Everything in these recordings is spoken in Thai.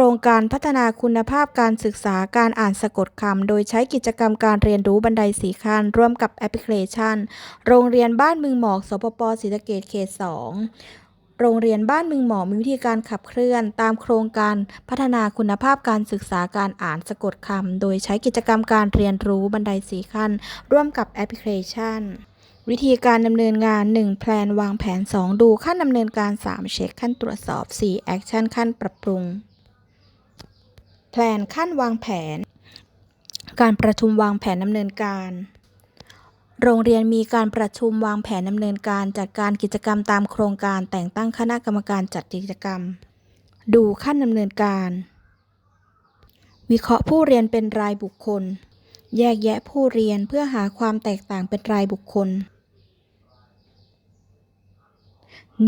ครงการพัฒนาคุณภาพการศึกษาการอ่านสะกดคำ โดยใช้กิจกรรมการเรียนรู้บันไดสีขั้นร่วมกับแอปพลิเคชัน โรงเรียนบ้านมึงหมอกสปปศรีสะเกษเขต 2โรงเรียนบ้านมึงหมอกมีวิธีการขับเคลื่อน ตามโครงการพัฒนาคุณภาพการศึกษาการอ่านสะกดคำ โดยใช้กิจกรรมการเรียนรู้บันไดสีขั้น ร่วมกับแอปพลิเคชัน วิธีการดำเนินงาน 1. แพลนวางแผน 2. ดูขั้นดำเนินการ 3. เช็คขั้นตรวจสอบ 4. แอคชั่นขั้นปรับปรุง แพลนขั้นวางแผน การประชุมวางแผนดำเนินการ โรงเรียนมีการประชุมวางแผนดำเนินการจัดการกิจกรรมตามโครงการแต่งตั้งคณะกรรมการจัดกิจกรรม ดูขั้นดำเนินการ วิเคราะห์ผู้เรียนเป็นรายบุคคล แยกแยะผู้เรียนเพื่อหาความแตกต่างเป็นรายบุคคล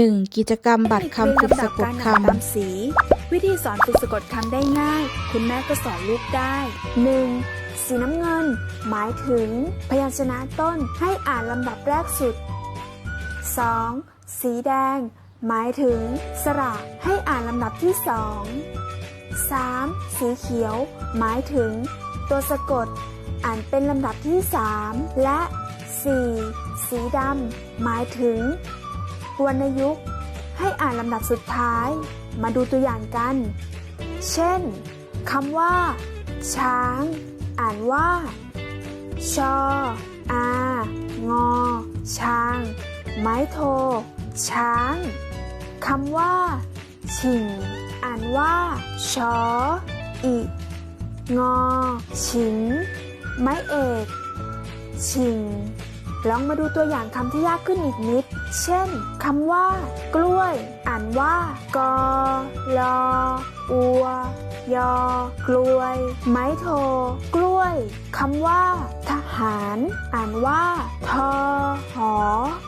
1. กิจกรรมบัตรคำฝึกสะกดคเรียนลำ วิธีสอนฝึกสะกดคำได้ง่าย คุณแม่ก็สอนลูกได้ 1. สีน้ำเงิน หมายถึง พยัญชนะต้นให้อ่านลำดับแรกสุด 2. สีแดง หมายถึง สระให้อ่านลำดับที่2 3. สีเขียว หมายถึง ตัวสะกด อ่านเป็นลำดับที่ 3 และ 4. สีดำ หมายถึงวรรณยุกต์ ให้อ่านลำดับสุดท้าย มาดูตัวอย่างกัน เช่นคำว่า ช้าง อ่านว่า ชอ อา งอ ช้าง ไม้โท ช้างคำว่า ชิง อ่านว่า ชอ อิ งอฉิง ไม้เอก ชิง ลองมาดูตัวอย่างคำที่ยากขึ้นอีกนิด เช่นคำว่า กล้วย อ่านว่ากอลออัวยอกล้วย ไม้โท กล้วย คำว่า ทหาร อ่านว่า ทอหอ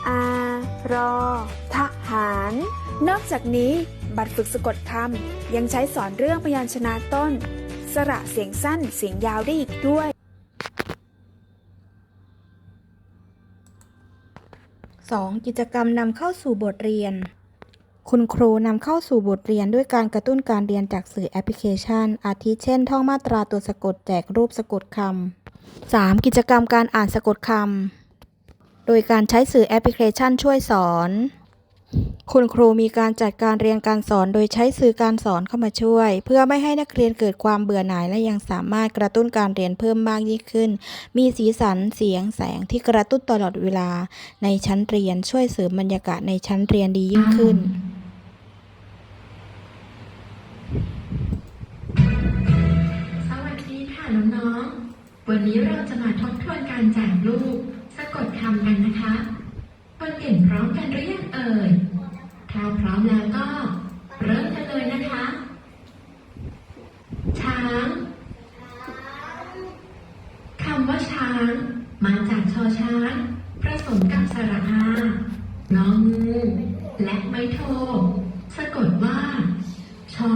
อารอ ทหาร นอกจากนี้บัตรฝึกสะกดคำยังใช้สอนเรื่องพยัญชนะต้น สระเสียงสั้นเสียงยาวได้อีกด้วย 2. กิจกรรมนำเข้าสู่บทเรียน คุณครูนำเข้าสู่บทเรียนด้วยการกระตุ้นการเรียนจากสื่อแอปพลิเคชัน อาทิเช่น ท่องมาตราตัวสะกดแจกรูปสะกดคำ 3. กิจกรรมการอ่านสะกดคำ โดยการใช้สื่อแอปพลิเคชันช่วยสอน คุณครูมีการจัดการเรียนการสอนโดยใช้สื่อการสอนเข้ามาช่วย เพื่อไม่ให้นักเรียนเกิดความเบื่อหน่ายและยังสามารถกระตุ้นการเรียนเพิ่มมากยิ่งขึ้น มีสีสันเสียงแสงที่กระตุ้นตลอดเวลา ในชั้นเรียนช่วยเสริมบรรยากาศในชั้นเรียนดียิ่งขึ้นสวัสดีค่ะน้องๆวันนี้เราจะมาทบทวนการแจกรูปสะกดคำกันนะคะคนเก่งพร้อมกันหรือยังเอ่ยาพร้อมแล้วก็เริ่มกันเลยนะคะ ช้างคำว่าช้าง มาจากชอช้างผสมกับสระอางองูและไม้โท สะกดว่า ชอ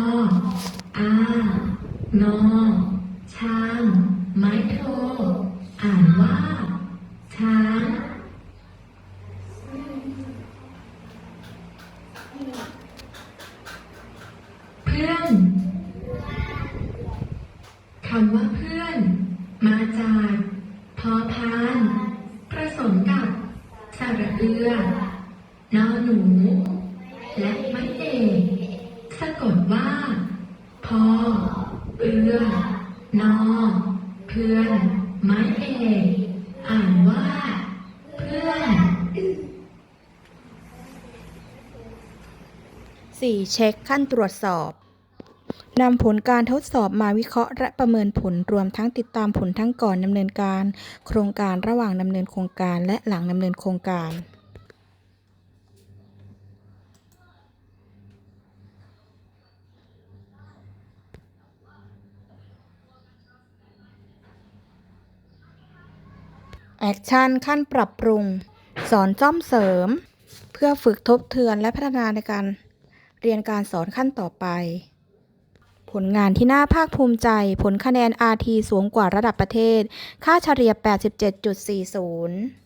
อางอ ช้าง ไม้โท อ่านว่า ช้าง เพื่อน คำว่าเพื่อน มาจากพอพานผสมกับสระเอือนอหนู และไม้เอกสะกดว่า พอ เอือนอเพื่อน ไม้เอกอ่านว่า เพื่อน 4. เช็คขั้นตรวจสอบ นำผลการทดสอบมาวิเคราะห์และประเมินผลรวมทั้งติดตามผลทั้งก่อนดำเนินการ โครงการระหว่างดำเนินโครงการและหลังดำเนินโครงการแอคชั่นขั้นปรับปรุง สอนซ่อมเสริม เพื่อฝึกทบทวนและพัฒนาในการเรียนการสอนขั้นต่อไป ผลงานที่น่าภาคภูมิใจ ผลคะแนน RT สูงกว่าระดับประเทศ ค่าเฉลี่ย 87.40